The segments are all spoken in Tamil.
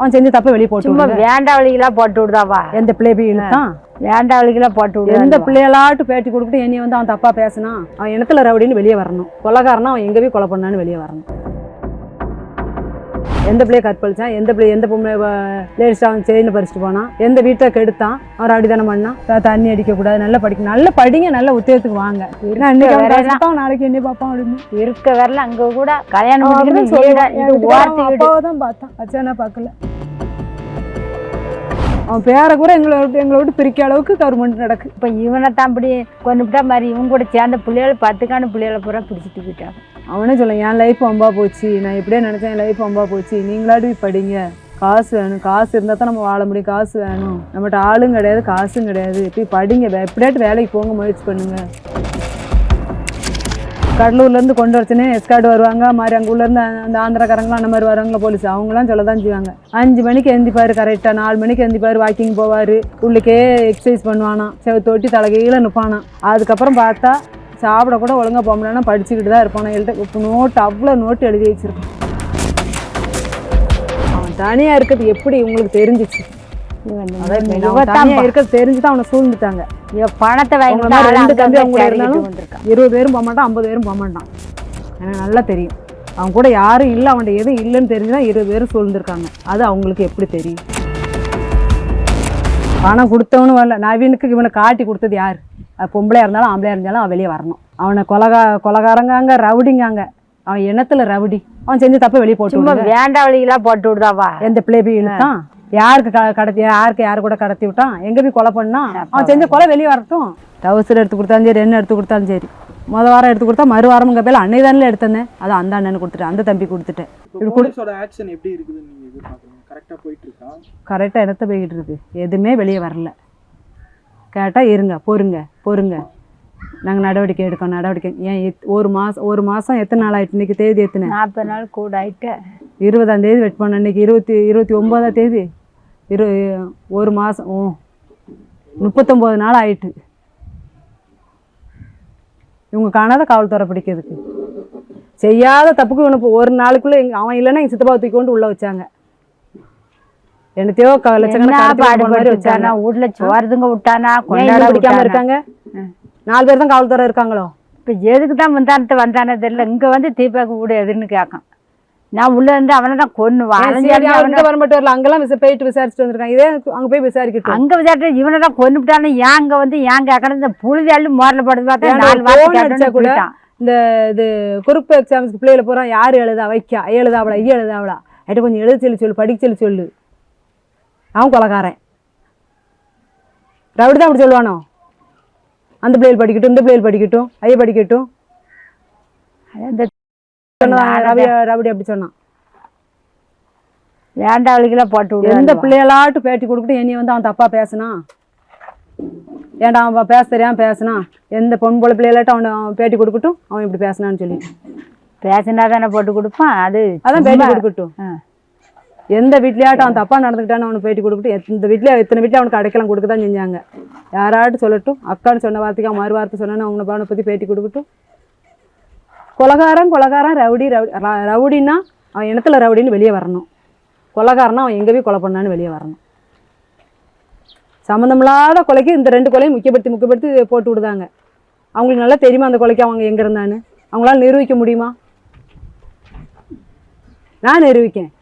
அவன் செஞ்ச தப்பை வெளியே போட்டு சும்மா. வேண்டாவளிகளா போட்டு விடுதாவா? எந்த பிள்ளை போய் இழுத்தான்? வேண்டாவளிகளா போட்டு எந்த விடுதா பிள்ளைகளாட்டு பேட்டி கொடுத்துட்டு என்னைய வந்து அவன் தப்பா பேசினான் அவன் இனத்துல ரவுடின்னு வெளியே வரணும். கொலகாரனா அவன் எங்க போய் கொலை பண்ணான்னு வெளியே வரணும். எந்த பிள்ளைய கற்பழிச்சான்? எந்த பிள்ளை எந்த பொம்பளை லேடிஸ்ட் அவன் செயினை பறிச்சுட்டு போனான்? எந்த வீட்டை கெடுத்தான்? அவன் ரவுடிதானே பண்ணான்? தண்ணி அடிக்க கூடாது நல்லா படிக்க நல்லா படிங்க நல்ல உத்தியோகத்துக்கு வாங்க. நாளைக்கு என்ன பார்ப்பான் அப்படின்னு. இருக்க வரல. அங்க கூட கல்யாணம் அவன் பண்ணிக்கிட்டு அப்படிதான் வீட சொல்லுவான். அவன் பேரை கூட எங்களை விட்டு எங்களை விட்டு பிரிக்க அளவுக்கு கவர்மெண்ட் நடக்கு. இப்ப இவனை தான் இப்படி கொண்டுபிட்டா மாதிரி இவங்க கூட சேர்ந்த பிள்ளைகள் பத்துக்கான பிள்ளைகளை பூரா பிடிச்சிட்டு போயிட்டாங்க அவனே சொல்ல என் லைஃப் அம்பா போச்சு. நான் இப்படியே நினச்சேன் என் லைஃப் அம்பா போச்சு. நீங்களாடி படிங்க. காசு வேணும். காசு இருந்தால் தான் நம்ம வாழ முடியும். காசு வேணும். நம்மகிட்ட ஆளும் கிடையாது காசும் கிடையாது. போய் படிங்க. எப்படியாட்டு வேலைக்கு போங்க முயற்சி பண்ணுங்க. கடலூர்லேருந்து கொண்டு வரச்சுனே எஸ்கார்டு வருவாங்க. மாதிரி அங்கே உள்ளேருந்து அந்த ஆந்திராக்காரங்களாம் அந்த மாதிரி வருவாங்களா போலீஸ் அவங்களாம் சொல்ல தான் செய்வாங்க. அஞ்சு மணிக்கு எந்திப்பாரு கரெக்டாக நாலு மணிக்கு எழுந்திப்பார் வாக்கிங் போவார். உள்ளுக்கே எக்ஸசைஸ் பண்ணுவானாம் செவத்தொட்டி தலைகீழ நிற்பானா அதுக்கப்புறம் பார்த்தா சாப்பிட கூட ஒழுங்காக போக முடியலன்னா படிச்சுக்கிட்டு தான் இருப்பானா. எழுத இப்போ நோட்டு அவ்வளோ நோட்டு எழுதி வச்சிருக்கான். அவன் தனியாக இருக்கிறது எப்படி உங்களுக்கு தெரிஞ்சிச்சு? இவன் அதான் இந்த அவன் இவத்தான் தனியாக இருக்கிறது தெரிஞ்சு தான் அவனை சூழ்ந்துட்டாங்க. பணத்தை ரெண்டு தம்பி அவங்க இருந்தாலும் இருபது பேரும் போக மாட்டான் ஐம்பது பேரும் போக மாட்டான். எனக்கு நல்லா தெரியும். அவன் கூட யாரும் இல்லை அவன்கிட்ட எதுவும் இல்லைன்னு தெரிஞ்சுதான் இருபது பேரும் சூழ்ந்திருக்காங்க. அது அவங்களுக்கு எப்படி தெரியும்? பணம் கொடுத்தவனும் வரல. நவீனுக்கு இவனை காட்டி கொடுத்தது யார்? பொம்பளையா இருந்தாலும் ஆம்பளையா இருந்தாலும் அவன் வெளியே வரணும். அவனை கொலகா கொலகாரங்காங்க ரவுடிங்காங்க. அவன் எண்ணத்துல ரவுடி. அவன் செஞ்ச தப்பை வெளியே போட்டு விடுங்க. வேண்டாவளிகளா போட்டு விடுதாவா? எந்த பிள்ளை போய் இழுத்தான்? யாருக்கு கடத்தி யாருக்கு யாரு கூட கடத்தி விட்டான்? எங்க போய் கொலை பண்ணான் அவன் செஞ்ச கொலை வெளியே வரட்டும். டவுசர் எடுத்து கொடுத்தாலும் சரி என்ன எடுத்து கொடுத்தாலும் சரி. முத வாரம் எடுத்து கொடுத்தா மறு வாரம்ங்க பேர் அன்னை தானே எடுத்தேன். அதை அந்த அண்ணனுக்கு கொடுத்துட்டேன் அந்த தம்பி கொடுத்துட்டேன். எப்படி கரெக்டாக இடத்த போய்கிட்டு இருக்கு. எதுவுமே வெளியே வரல. கேட்டால் இருங்க பொறுங்க பொறுங்க. நாங்கள் நடவடிக்கை எடுக்கோம் நடவடிக்கை. ஏன் எத்- ஒரு மாதம் ஒரு மாதம் எத்தனை நாள் ஆயிட்டு? இன்னைக்கு தேதி எத்தனை? நாற்பது நாள் கூட ஆயிட்டு. இருபதாம் தேதி வெட் பண்ண இன்னைக்கு இருபத்தி இருபத்தி ஒம்போதாம் தேதி. இரு ஒரு மாதம் ஓ முப்பத்தொம்போது நாள் ஆயிட்டு. இவங்க காணாத காவல்துறை பிடிக்கிறதுக்கு. செய்யாத தப்புக்கு இவனுக்கு ஒரு நாளுக்குள்ள அவன் இல்லைன்னா எங்கள் சித்தப்பா தூக்கி கொண்டு உள்ள வச்சாங்க. என்னத்தையோ விட்டானா வீட்டுல சோறுதுங்க விட்டானா? கொண்டாட பிடிக்காம இருக்காங்க. நாலு பேர் தான் காவல்துறை இருக்காங்களோ? இப்ப எதுக்கு தான் முந்தானத்தை வந்தானே தெரியல. இங்க வந்து தீபாக்கு வீடு எதுன்னு கேட்கான். நான் உள்ள இருந்து அவனை தான் கொன்னுவான் வர மட்டும் வரல அங்கெல்லாம் விசா போயிட்டு விசாரிச்சுட்டு வந்திருக்காங்க. இதே அங்க போய் விசாரிக்கட்டும். அங்க விசாரிட்டு இவனை தான் கொன்னுட்டானே ஏன் அங்க வந்து ஏன் கேட்கணும் இந்த புழுதி அள்ளி மோரில் படுத்து பார்த்தா நாலு கேட்டோன்னு கூட. இந்த இது குறுப்பு எக்ஸாம்ஸ்க்கு பிள்ளைகளை போகிறான் யார் எழுதா? வைக்கா. எழுதாவளா? ஐயா எழுதாவளா? ஐட்ட கொஞ்சம் எழுத சொல்லி சொல்லு படிக்க சொல்லி சொல்லு. அவன் கொலகாரன். ரவுடி தான் அப்படி சொல்லுவானோ? அந்த பிள்ளைகள் படிக்கட்டும் இந்த பிள்ளைகள் படிக்கட்டும் ஐயா படிக்கட்டும். இந்த ரவி ரவுடி அப்படி சொன்னான் வேண்டாவளிகளா போட்டு எந்த விடு பிள்ளைகளாட்டு பேட்டி கொடுக்கட்டும் என்னைய வந்து அவன் தப்பா பேசினான் ஏன்டா அவன் பேச தெரியாம பேசினான் எந்த பொன் பொழு பிள்ளைகளாட்டும் அவனை பேட்டி கொடுக்கட்டும் அவன் இப்படி பேசினான்னு சொல்லி. பேசினா தானே போட்டு கொடுப்பான் அது அதான் பேட்டி கொடுக்கட்டும். எந்த வீட்லயாட்டும் அவன் தப்பா நடந்துக்கிட்டான்னு அவனுக்கு பேட்டி கொடுக்கட்டும் இந்த வீட்ல எத்தனை வீட்ல அவனுக்கு அடைக்கலம் கொடுக்க தான் செஞ்சாங்க. யாராட்டும் சொல்லட்டும் அக்கான்னு சொன்ன வார்த்தைக்கு அவன் மறு வார்த்தை சொன்னான்னு அவனை அவனை பத்தி பேட்டி கொடுக்கட்டும். கொலகாரன் கொலகாரன் ரவுடி ரவுடி ர- ரவுடின்னா அவன் இனத்துல ரவுடின்னு வெளியே வரணும். கொலகாரனா அவன் எங்கே போய் கொலை பண்ணான்னு வெளியே வரணும். சம்மந்தமில்லாத கொலைக்கு இந்த ரெண்டு கொலையும் முக்கியப்படுத்தி முக்கியப்படுத்தி போட்டு விடுதாங்க. அவங்களுக்கு நல்லா தெரியுமா அந்த கொலைக்கு அவங்க எங்கே இருந்தான்னு? அவங்களால நிரூபிக்க முடியுமா? நான் நிரூபிக்கேன்.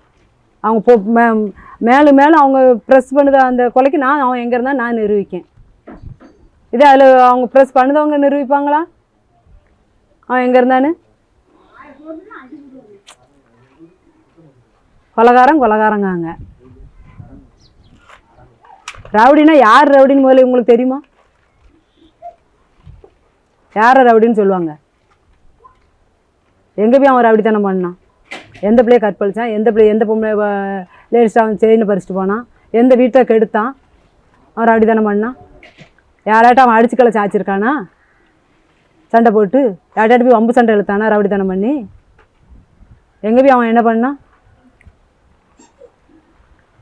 அவங்க போ மே- மேலும் மேலும் அவங்க ப்ரெஸ் பண்ணுத அந்த கொலைக்கு நான் அவன் எங்கே இருந்தால் நான் நிரூபிக்கேன். இதே அதில் அவங்க ப்ரெஸ் பண்ணுதவங்க நிரூபிப்பாங்களா? அவன் எங்கே இருந்தான்னு? கொலகாரம் கொலகாரங்காங்க. ரவுடினா யார் ரவுடின்னு முதல்ல உங்களுக்கு தெரியுமா? யாரை ரவுடின்னு சொல்லுவாங்க? எங்கே போய் அவன் ரவுடித்தனம் பண்ணான்? எந்த பிள்ளைய கற்பழிச்சான்? எந்த பிள்ளை எந்த பொம்பளை லேடிஸாக அவன் செயின்னு பறிச்சுட்டு போனான்? எந்த வீட்டை கெடுத்தான்? அவன் ரவுடித்தனம் பண்ணான்? யாராட்டும் அவன் அடிச்சுக்களை சாய்ச்சிருக்கானா? சண்டை போட்டு யார்ட்டாட்டு போய் வம்பு சண்டை இழுத்தானா தானே பண்ணி? எங்கே போய் அவன் என்ன பண்ணான்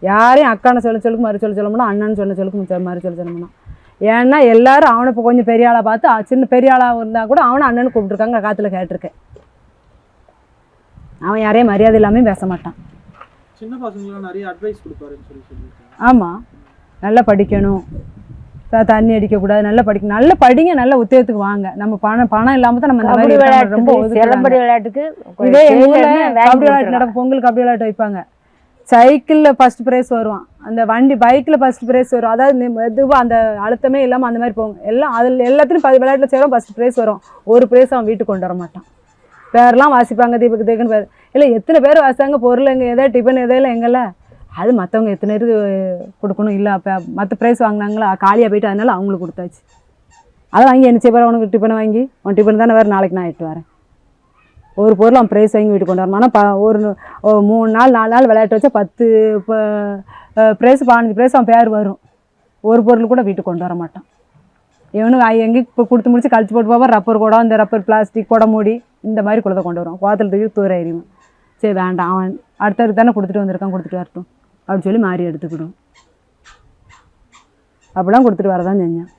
யாரையும் அக்கான சொல்ல சொல்லுக்கு மறு சொல்ல சொல்ல மாட்டான் அண்ணன்னு சொன்ன சொல்லுக்கு மறு சொல்ல சொல்ல மாட்டான். ஏன்னா எல்லாரும் அவனை இப்போ கொஞ்சம் பெரிய ஆளாக பார்த்து சின்ன பெரிய ஆளாக இருந்தால் கூட அவனை அண்ணன்னு கூப்பிட்டுருக்காங்க காற்றுல கேட்டிருக்கேன். அவன் யாரையும் மரியாதை இல்லாமல் பேச மாட்டான். சின்ன பசங்களுக்கு நிறைய அட்வைஸ் கொடுப்பாருன்னு சொல்லி ஆமாம் நல்லா படிக்கணும். தண்ணி அடிக்கக்கூடாது நல்லா படிக்கணும் நல்லா படிங்க நல்ல உத்தியோகத்துக்கு வாங்க. நம்ம பணம் பணம் இல்லாமல் தான் நம்ம இந்த மாதிரி. ரொம்ப. சிலம்படி விளையாட்டுக்கு இதே எங்கள் ஊரில் ஜெயிலர்னு வாங்கி கபடி விளையாட்டு. நடக்கும். பொங்கல் கபடி விளையாட்டு வைப்பாங்க. சைக்கிளில் ஃபர்ஸ்ட் ப்ரைஸ் வருவான். அந்த வண்டி பைக்கில் ஃபர்ஸ்ட் ப்ரைஸ் வரும். அதாவது மெதுவாக அந்த அழுத்தமே இல்லாமல் அந்த மாதிரி போகும். எல்லாம் அதில் எல்லாத்துலையும் பதி விளையாட்டில் சேரும் ஃபர்ஸ்ட் ப்ரைஸ் வரும். ஒரு ப்ரைஸ் அவன் வீட்டுக்கு கொண்டு வர மாட்டான். பேரெல்லாம் வாசிப்பாங்க தீபக் தேக்குன்னு பேர். இல்லை எத்தனை பேர் வாசித்தாங்க பொருள் எங்கே எதாவது டிஃபன் எதையில எங்கல்ல அது மற்றவங்க எத்தனை பேருக்கு கொடுக்கணும்? இல்லை அப்போ மற்ற ப்ரைஸ் வாங்கினாங்களா? காலியாக போயிட்டு அதனால அவங்களுக்கு கொடுத்தாச்சு. அதை வாங்கி என்ன செய்ய உனக்கு டிஃபனை வாங்கி? உன் டிஃபன் தானே வேறு நாளைக்கு நான் எட்டு வரேன். ஒரு பொருள் அவன் ப்ரைஸ் வாங்கி வீட்டுக்கு கொண்டு வரணும். ஆனால் ப ஒரு மூணு நாள் நாலு நாள் விளையாட்டு வச்சா பத்து இப்போ ப்ரைஸ் பதினஞ்சு ப்ரைஸ் அவன் பேர் வரும். ஒரு பொருள் கூட வீட்டுக்கு கொண்டு வர மாட்டான். இவனுக்கு எங்கேயும் இப்போ கொடுத்து முடிச்சு கழிச்சு போட்டு போவான். ரப்பர் குடம் இந்த ரப்பர் பிளாஸ்டிக் குடம் மூடி இந்த மாதிரி குடத்தை கொண்டு வருவான். கோத்தில் தூக்கி தூர எறிவான். சரி வேண்டாம். அவன் அடுத்தடுத்து தானே கொடுத்துட்டு வந்திருக்கான். கொடுத்துட்டு வரட்டும். அப்படின்னு சொல்லி மாறி எடுத்துக்கிடும். அப்படிலாம் கொடுத்துட்டு வரதான் செஞ்சேன்.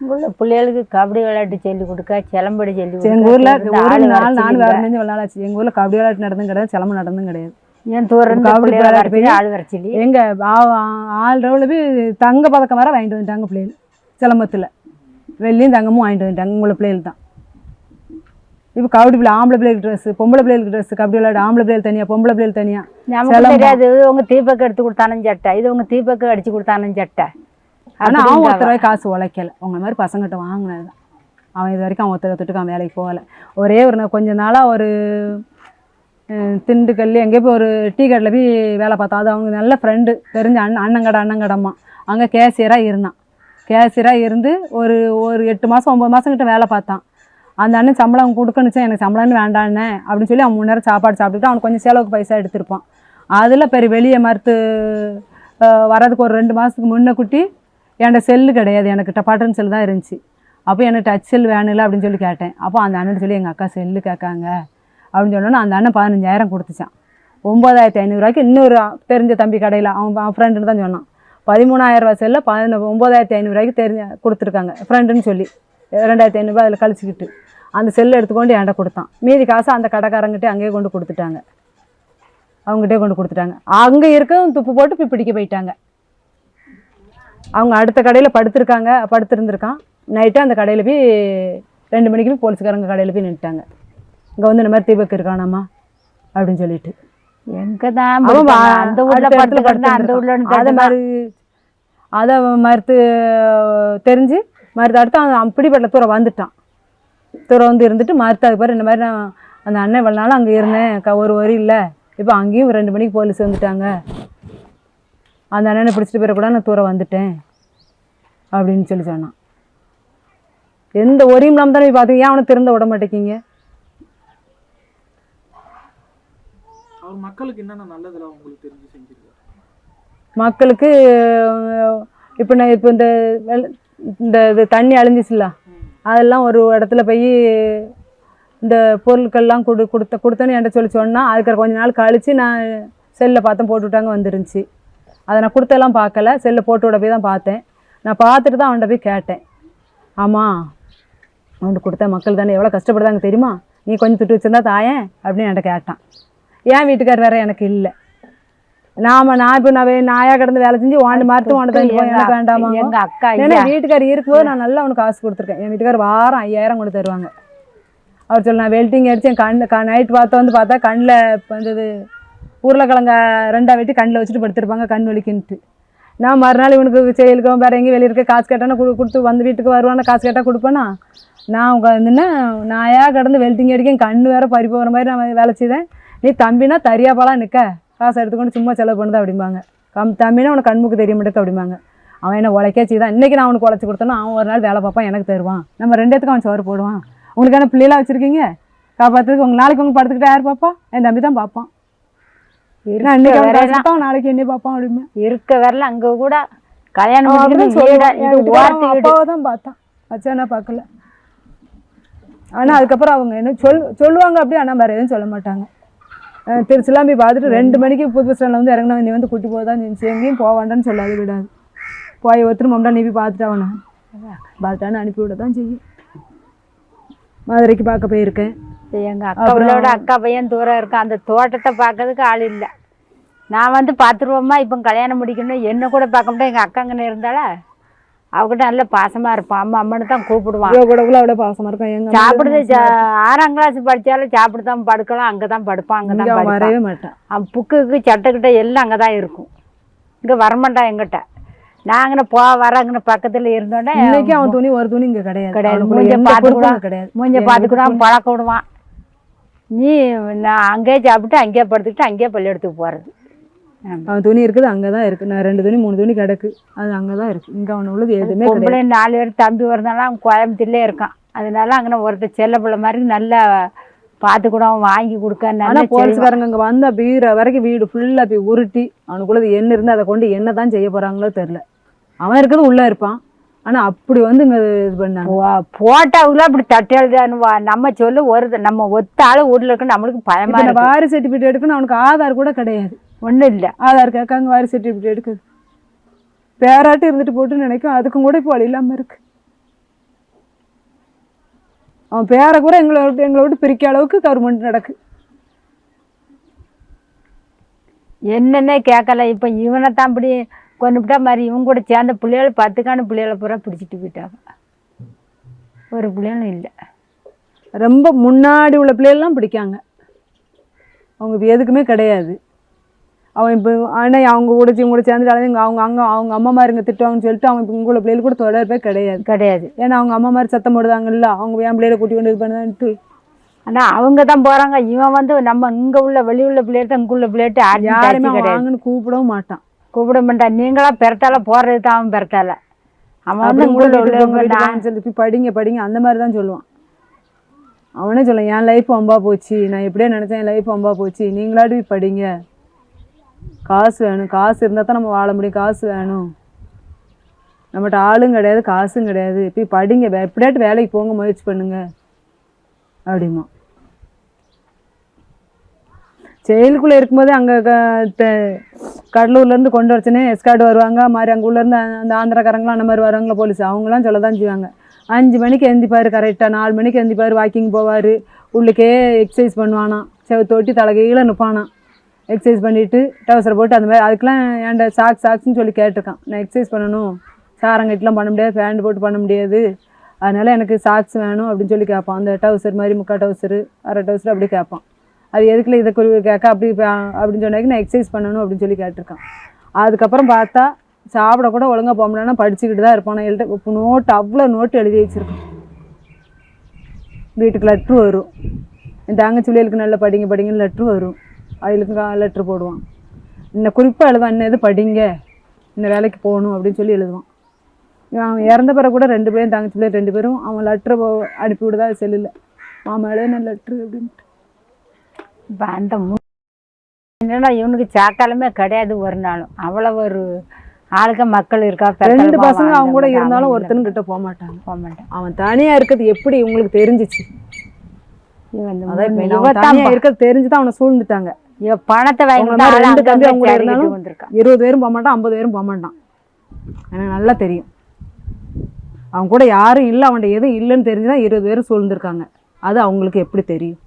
உள்ள பிள்ளைகளுக்கு கபடி விளையாட்டு சொல்லி கொடுக்க சிலம்படி சொல்லி எங்கள் ஊரில் ஒரு நாள் நாலு வேறு செஞ்சு விளையாடாச்சு எங்கள் ஊரில் கபடி விளையாட்டு நடந்தும் கிடையாது சிலம்பு நடந்தும் கிடையாது. ஏன் தூரம் கபடி விளையாட்டு ஆள் வர சொல்லி எங்க ஆள் ரவுல போய் தங்க பதக்கம் வர வாங்கிட்டு வந்துட்டாங்க பிள்ளைகள் சிலம்பத்தில். வெள்ளியும் தங்கமும் வாங்கிட்டு வந்துட்டாங்க உங்களை பிள்ளைகள் தான். இப்போ கபடி பிள்ளை ஆம்பளை பிள்ளைகளுக்கு ட்ரெஸ் பொம்பளை பிள்ளைகளுக்கு ட்ரெஸ் கபடி விளையாடு ஆம்பளை பிள்ளைகள் தனியாக பொம்பளை பிள்ளைகள் தனியாக. தெரியாது உங்க தீபக்கு எடுத்து கொடுத்தானும் சட்டை இது உங்க தீபக்கு அடிச்சு கொடுத்தானும் சட்டை. ஆனால் அவன். ஒருத்தர் ரூபாய் காசு உழைக்கல. உங்களை மாதிரி பசங்கிட்ட வாங்கினது அவன் இது வரைக்கும் அவன் ஒருத்தர் தொட்டுக்கு அவன் வேலைக்கு போகலை. ஒரே ஒரு கொஞ்ச நாளாக ஒரு திண்டுக்கல் எங்கேயோ போய் ஒரு டீ கடையில் போய் வேலை பார்த்தா அது அவங்க நல்ல ஃப்ரெண்டு தெரிஞ்ச அண்ணன் அண்ணங்கடை அண்ணங்கடம்மா. அங்கே கேசியராக இருந்தான். கேசியராக இருந்து ஒரு ஒரு எட்டு மாதம் ஒம்பது மாதம் கிட்ட வேலை பார்த்தான். அந்த அண்ணன் சம்பளம் கொடுக்கணுச்சா எனக்கு சம்பளம்னு வேண்டாண்ணே அப்படின்னு சொல்லி அவன் மூணு நேரம் சாப்பாடு சாப்பிட்டுட்டு அவனுக்கு கொஞ்சம் செலவுக்கு பைசா எடுத்திருப்பான். அதில் பெரிய வெளியே மறுத்து வர்றதுக்கு ஒரு ரெண்டு மாதத்துக்கு முன்னே குட்டி என்கிட்ட செல்லு கிடையாது எனக்கு பட்டன் செல்லு தான் இருந்துச்சு. அப்போ எனக்கு டச் செல் வேணும்ல அப்படின்னு சொல்லி கேட்டேன். அப்போ அந்த அண்ணன் சொல்லி எங்கள் அக்கா செல்லு கேட்காங்க. அப்படின்னு சொன்னோன்னே அந்த அண்ணன் பதினஞ்சாயிரம் கொடுத்துச்சான். ஒம்பதாயிரத்தி ஐநூறுரூவாய்க்கு இன்னொரு தெரிஞ்ச தம்பி கடையில் அவன் அவன் ஃப்ரெண்டுன்னு தான் சொன்னான். பதிமூணாயிரம் ரூபா செல்ல பதின ஒம்பதாயிரத்தி ஐநூறுரூவாய்க்கு தெரிஞ்ச கொடுத்துருக்காங்க ஃப்ரெண்டுன்னு சொல்லி. ரெண்டாயிரத்தி ஐநூறுரூவா அதில் கழிச்சிக்கிட்டு. அந்த செல்லை எடுத்துக்கொண்டு என்கிட்ட கொடுத்தான். மீதி காசை அந்த கடைக்காரங்கிட்டே அங்கேயே கொண்டு கொடுத்துட்டாங்க. அவங்ககிட்டே கொண்டு கொடுத்துட்டாங்க. அங்கே இருக்கவும் துப்பு போட்டு போய் பிடிக்க போயிட்டாங்க. அவங்க அடுத்த கடையில் படுத்திருக்காங்க படுத்திருந்திருக்கான். நைட்டு அந்த கடையில் போய் ரெண்டு மணிக்கு போய் போலீஸ்காரங்க கடையில் போய் நின்றுட்டாங்க இங்கே வந்து இந்த மாதிரி தீபக் இருக்கானாமா? அப்படின்னு சொல்லிட்டு. அந்த ஊர்ல ஊர்ல படுத்திருந்திருக்கான். அதை மாதிரி அதை அவன் மறுத்து தெரிஞ்சு மறுத்து அடுத்து அவன் அப்படிப்பட்ட தூரம் வந்துட்டான். தூரம் வந்து இருந்துட்டு மறுத்து அதுக்கு பிறகு இந்த மாதிரி நான் அந்த அண்ணன் இவ்வளோ நாள் அங்கே இருந்தேன். க- ஒரு வரி இல்லை. இப்போ அங்கேயும் ரெண்டு மணிக்கு போலீஸ் வந்துட்டாங்க. அந்த அண்ணனை பிடிச்சிட்டு போயிட கூட நான் தூரம் வந்துட்டேன். அப்படின்னு சொல்லி சொன்னான். எந்த ஒரியும் இல்லாமல் தானே பார்த்தீங்க ஏன் அவனை திருந்த விட மாட்டேங்கிங்க அவர் மக்களுக்கு என்னென்ன உங்களுக்கு தெரிஞ்சு செஞ்சிருக்காரு? மக்களுக்கு இப்போ நான் இப்போ இந்த இந்த இது தண்ணி அழிஞ்சிச்சுல. அதெல்லாம் ஒரு இடத்துல போய் இந்த பொருட்கள்லாம் கொடு கொடுத்த கொடுத்தேன்னு என்கிட்ட சொல்லி சொன்னால் அதுக்கு கொஞ்ச நாள் கழித்து நான் செல்லில் பார்த்தேன் போட்டு விட்டாங்க வந்துருந்துச்சு. அதை நான் கொடுத்தெல்லாம் பார்க்கல. செல்லை போட்டு விட போய் தான் பார்த்தேன். நான் பார்த்துட்டு தான் அவன்கிட்ட போய் கேட்டேன். ஆமாம் அவன்கிட்ட கொடுத்த மக்கள் தானே எவ்வளோ கஷ்டப்படுதாங்க தெரியுமா? நீ கொஞ்சம் துட்டு வச்சிருந்தா தாயேன் அப்படின்னு என்கிட்ட கேட்டான். என் வீட்டுக்கார் வேறு எனக்கு இல்லை. நாம நான் இப்போ நான் நாயா கிடந்து வேலை செஞ்சு வாண்டு மார்த்து வாண்டு தந்து போய் எனக்கு வேண்டாமா? எங்க அக்கா ஏன்னா வீட்டுக்கார் இருக்கும்போது நான் நல்லா அவனுக்கு காசு கொடுத்துருக்கேன். என் வீட்டுக்கார் வாரம் ஐயாயிரம் கொண்டு தருவாங்க. அவர் சொல்ல நான் வெல்டிங் அடிச்சு என் கண்ணு க நைட் பார்த்து வந்து பார்த்தா கண்ணில் வந்தது உருளைக்கிழங்க ரெண்டா வெட்டி கண்ணில் வச்சுட்டு படுத்திருப்பாங்க கண் வலிக்குன்ட்டு. நான் மறுநாள் இவனுக்கு செயலுக்கும் வேறு எங்கேயும் வெளியே இருக்க காசு கேட்டானா கொடு கொடுத்து வந்து வீட்டுக்கு வருவானா காசு கேட்டால் கொடுப்பேனா? நான் உட்காந்துன்னா நாயா கிடந்து வெல்டிங் அடிக்க கண் வேற பறி போகிற மாதிரி நான் வேலை செய்தேன். நீ தம்பினா தரியாப்பாலாம் நிற்க காசு எடுத்துக்கொண்டு சும்மா செலவு பண்ணுதா அப்படிம்பாங்க. கம் தம்பினா உனக்கு கண்முக்கு தெரிய மாட்டேக்கு அப்படிம்பாங்க. அவன் என்ன உழைக்கே செய்தான் இன்றைக்கி நான் அவனுக்கு உழைச்சி கொடுத்தேன்னா அவன் ஒரு நாள் வேலை பார்ப்பான் எனக்கு தருவான். நம்ம ரெண்டேத்துக்கு அவன் சோறு போடுவான். உங்களுக்கான பிள்ளைலாம் வச்சுருக்கீங்க? காப்பாற்றுறதுக்கு உங்க நாளைக்கு உங்க படுத்துக்கிட்டே யார் பார்ப்பா? என் தம்பி தான் பார்ப்பான். நாளைக்கு என்ன பார்ப்பான் அப்படிமே இருக்க வரல அங்க கூட கல்யாணம் அப்பாவை தான் பார்த்தான். அச்சானா பார்க்கல. ஆனா அதுக்கப்புறம் அவங்க என்ன சொல் சொல்லுவாங்க அப்படி ஆனால் வேறு எதுவும் சொல்ல மாட்டாங்க. திருச்சிலாம் போய் பார்த்துட்டு ரெண்டு மணிக்கு புது பஸ் ஸ்டாண்டில் வந்து இறங்கினவன் நீ வந்து கூட்டி போதான் செஞ்சு. எங்கேயும் போக வேண்டாம்னு சொல்லாது விடாது. போய் ஒருத்தர் மம்டா நீ போய் பார்த்துட்டு அவனை. பார்த்துட்டான்னு அனுப்பி விட தான் செய்யும். மதுரைக்கு பார்க்க போயிருக்கேன். எங்க அக்கா உள்ளோட அக்கா பையன் தூரம் இருக்கான். அந்த தோட்டத்தை பார்க்கறதுக்கு ஆள் இல்ல. நான் வந்து பார்த்துருவோம்மா இப்போ கல்யாணம் முடிக்கணும் என்ன கூட பார்க்க முடியாது எங்கள் அக்காங்கன்னு இருந்தால அவகிட்ட நல்ல பாசமாக இருப்பான். அம்மா அம்மனு தான் கூப்பிடுவான். பாசமா இருக்கும் சாப்பிடுது ஆறாம் கிளாஸ் படித்தாலும் சாப்பிட்டு தான் படுக்கலாம். அங்கே தான் படுப்பான் அங்கே இங்க தான் அவன் படுப்பான். வரவே மாட்டான். அவன் புக்குக்கு சட்டைக்கிட்ட எல்லாம் அங்கே தான் இருக்கும். இங்கே வரமாட்டான் எங்கிட்ட. அங்கே போ வரங்கன்னு பக்கத்தில் இருந்தோடனே இன்னைக்கு அவன் துணி ஒரு துணி இங்க கிடையாது. கிடையாது. மூஞ்ச கூட- கிடையாது. மூஞ்ச அவன் பழக்க விடுவான். நீ நான் அங்கேயே சாப்பிட்டு அங்கேயே படுத்துக்கிட்டு அங்கேயே பள்ளியெடுத்துக்கு அவன் துணி இருக்குது அங்கதான் இருக்கு. நான் ரெண்டு துணி மூணு துணி கிடக்கு. அது அங்கதான் இருக்கு. இங்க அவன் உள்ளது எதுவுமே பொம்பளை நாலு பேர் தம்பி வரனால அவன் கோயம்புத்தூர்லேயே இருக்கான். அதனால அங்கே ஒருத்தர் செல்ல பிள்ளை மாதிரி நல்லா பார்த்து கூட அவன் வாங்கி கொடுக்க நல்லா. போலீஸ்காரங்க அங்க வந்த பீர வரைக்கும் வீடு ஃபுல்லா போய் உருட்டி அவனுக்குள்ளது என்ன இருந்து அதை கொண்டு என்ன தான் செய்ய போறாங்களோ தெரியல. அவன் இருக்கிறது உள்ள இருப்பான். ஆனா அப்படி வந்து இங்க இது பண்ணாங்க. போ- போட்டாவுல அப்படி தட்டு எழுதானுவா நம்ம சொல்லு ஒரு நம்ம ஒத்த ஆளு ஊர்ல இருக்கு நம்மளுக்கு பயமா இப்ப இந்த இருக்கு. வாரி சர்டிபிகேட் எடுக்கணும் அவனுக்கு ஆதார் கூட கிடையாது. ஒண்ணும் இல்ல. ஆதார் கேட்காங்க வாரி சர்டிபிகேட் எடுக்குது பேராட்டு இருந்துட்டு போட்டு நினைக்கும். அதுக்கும் கூட இப்போ வழி இல்லாம இருக்கு. அவன் பேரை கூட எங்களை எங்களை விட்டு பிரிக்க அளவுக்கு கவர்மெண்ட் நடக்கு. என்னன்னே கேட்கல இப்ப இவனை தான் இப்படி கொண்டு விட்டா மாதிரி இவங்க கூட சேர்ந்த பிள்ளைகள் பத்துக்கான பிள்ளைகளை பூரா பிடிச்சிட்டு போயிட்டாங்க ஒரு பிள்ளைகளும் இல்லை. ரொம்ப முன்னாடி உள்ள பிள்ளைகள்லாம் பிடிக்காங்க. அவங்க எதுக்குமே கிடையாது. அவன் இப்போ ஆனால் அவங்க கூட இவங்க கூட சேர்ந்துட்டு இங்க அவங்க அங்கே அவங்க அம்மா மாதிரிங்க திட்டுவாங்கன்னு சொல்லிட்டு அவன் இப்போ இங்கே உள்ள பிள்ளைகள் கூட தொடர்பே கிடையாது. கிடையாது. ஏன்னா அவங்க அம்மா மாதிரி சத்தம் போடுதாங்கல்ல அவங்க என் பிள்ளைகளை கூட்டி கொண்டு இது பண்ணுதான்ட்டு. ஆனா அவங்க தான் போறாங்க. இவன் வந்து நம்ம இங்க உள்ள வெளி உள்ள பிள்ளைகிட்ட இங்க உள்ள பிள்ளைகிட்ட யாருமே வாங்கன்னு கூப்பிடவும் மாட்டான். கூப்பிட மாட்டான். நீங்களா பெறத்தால போறது தான் அவன் பெறத்தால அவன் வந்து அப்படி இங்க கூட உள்ள வீட்டுக்கு உங்க உள்ளவங்க வீட்டுக்கு நான் வாங்கன்னு சொல்லி போய் படிங்க படிங்க அந்த மாதிரி தான் சொல்லுவான். அவனே சொல்லுவான் என் லைஃப் வம்பா போச்சு. நான் எப்படியே நினச்சேன் என் லைஃப் வம்பா போச்சு. நீங்களாடி படிங்க. காசு வேணும். காசு இருந்தால் தான் நம்ம வாழ முடியும். காசு வேணும். நம்மகிட்ட ஆளும் கிடையாது. காசும் கிடையாது. போய் படிங்க. வே- எப்படியாட்டு வேலைக்கு போங்க. முயற்சி பண்ணுங்க. அப்படிமா. செயலுக்குள்ளே இருக்கும்போது அங்கே கடலூர்லேருந்து கொண்டு வரச்சுனே எஸ்கார்டு வருவாங்க. மாதிரி அங்கே உள்ளேருந்து அந்த ஆந்திராக்காரங்களாம் அந்த மாதிரி வருவாங்களா போலீஸ் அவங்களாம் சொல்ல தான் செய்வாங்க. அஞ்சு மணிக்கு எந்திப்பார் கரெக்டாக நாலு மணிக்கு எந்திப்பார் வாக்கிங் போவார். உள்ளுக்கே எக்ஸசைஸ் பண்ணுவானாம். செவத்தொட்டி தலைகீழே நிற்பானான் எக்ஸசைஸ் பண்ணிவிட்டு டவுசர் போட்டு அந்த மாதிரி அதுக்கெலாம் ஏன்டா சாக்ஸ் சாக்ஸ்னு சொல்லி கேட்டிருக்கான். நான் எக்ஸசைஸ் பண்ணணும். சாரங்கட்டிலாம் பண்ண முடியாது பேண்ட் போட்டு பண்ண முடியாது. அதனால் எனக்கு சாக்ஸ் வேணும் அப்படின்னு சொல்லி கேட்பான். அந்த டவுசர் மாதிரி முக்கால் டவுசரு அரை டவுசர் அப்படி கேட்பான். அது எதுக்குல இதை குறி கேட்க அப்படி அப்படின்னு சொன்னாக்கி நான் எக்ஸசைஸ் பண்ணணும் அப்படின்னு சொல்லி கேட்டிருக்கான். அதுக்கப்புறம் பார்த்தா சாப்பிட கூட ஒழுங்காக போக முடியலன்னா படிச்சுக்கிட்டு தான் இருப்பான். நான் எழுத நோட்டு அவ்வளோ நோட்டு எழுதி வச்சுருக்கேன். வீட்டுக்கு லெட்ரு வரும். என் தங்கச்சி பிள்ளைகளுக்கு நல்ல படிங்க படிங்கன்னு லெட்ரு வரும். அவளுக்கு லெட்ரு போடுவான். இன்னும் குறிப்பாக எழுதுவான் இன்னும் எது படிங்க. இந்த வேலைக்கு போகணும் அப்படின்னு சொல்லி எழுதுவான். அவன் இறந்த பிறகு கூட ரெண்டு பேரும் தங்கச்சி பிள்ளை ரெண்டு பேரும் அவன் லெட்ரு அனுப்பி விடுதா? செல்லில். மாமா எழுதின லெட்ரு அப்படின்ட்டு. இப்ப அந்த என்னன்னா இவனுக்கு சாக்காலமே கிடையாது ஒரு நாளும். அவ்வளவு ஒரு ஆளுக்க மக்கள் இருக்கா? ரெண்டு பசங்க அவங்க கூட இருந்தாலும் ஒருத்தனும் கிட்ட போக மாட்டாங்க போக மாட்டான் அவன் தனியா இருக்கிறது எப்படி உங்களுக்கு தெரிஞ்சிச்சு? தெரிஞ்சுதான் அவனை சூழ்ந்துட்டாங்க. பணத்தை ரெண்டு தம்பி அவங்க இருந்தாலும் இருபது பேரும் போக மாட்டான் ஐம்பது பேரும் போக மாட்டான். எனக்கு நல்லா தெரியும். அவன் கூட யாரும் இல்லை அவன்கிட்ட எதுவும் இல்லைன்னு தெரிஞ்சுதான் இருபது பேரும் சூழ்ந்திருக்காங்க. அது அவங்களுக்கு எப்படி தெரியும்?